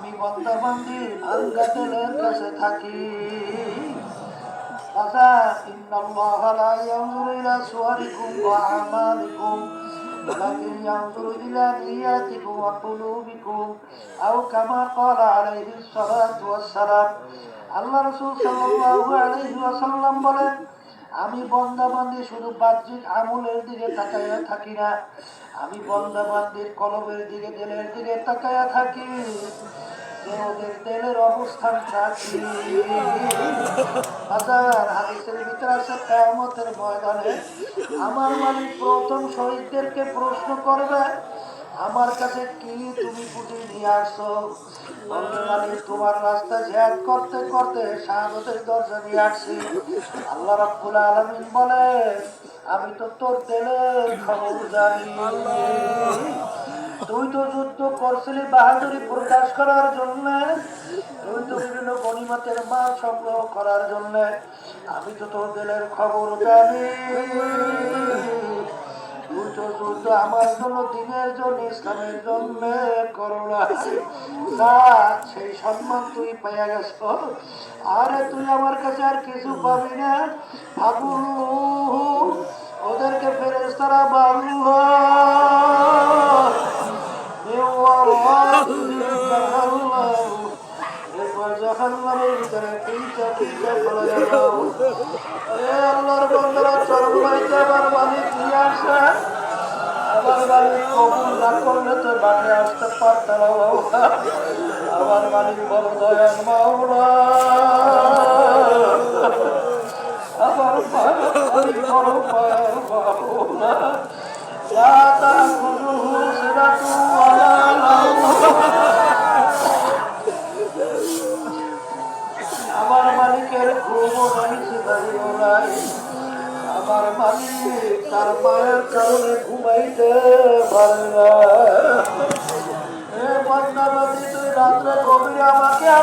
আমি বন্দাবন্দি ভাঙ্গা তেলের কাছে থাকি আচ্ছা ইন্নাল্লাহ লা ইয়ানজুরু ইলা সুওয়ারিকুম ওয়া আমালিকুম ولكن ينظر إلى نياتكم وقلوبكم أو كما قال عليه الصلاة والسلام আল্লাহ রসুল সাল্লাল্লাহু আলাইহি ওয়াসাল্লাম বলেন আমি বন্দাবান্দি শুধু বাহ্যিক আমলের দিকে তাকাইয়া থাকি না আমি বন্দাবান্দির কলবের দিকে দিলের দিকে তাকাইয়া থাকি আমার মালিক প্রথম শহীদদেরকে প্রশ্ন করবে, আমার কাছে কি তুমি পুঁজি নিয়ে আসছো? মালিক, তোমার রাস্তা ঝ্যাদ করতে করতে শাহাদতের দরজা নিয়ে আসছি। আল্লাহ রাব্বুল আলামিন বলে, আমি তো তোর তেলের খবর জানি। তুই যুদ্ধ করছিলি, বাহাদুরি প্রকাশ করার জন্য তো বিভিন্ন গণিমতের সংগ্রহ করার জন্য। আমি তো তোর দিলের খবর জানি। তুই তো আমার জন্য দিনের জন্য, ইসলামের করোনা। না, সেই সম্মান তুই গেছ। আরে, তুই আমার কাছে আর কিছু পাবি না। ভাবু ওদেরকে ফেরেস্তারা বাবু জাহান্নামের আল্লাহর বন্ধুরা চরম বাইতে আবার মালিক নিয়ে আসে করলে তো বাটে আসতে পারতাম আবার মালিক বড় দয়াল মাওলা মালিক বড় দয়াল মাওলা আমার মালিক তার মায়ের কারণে ঘুমাইতে পারে না রাত্রে কবিরে আমাকে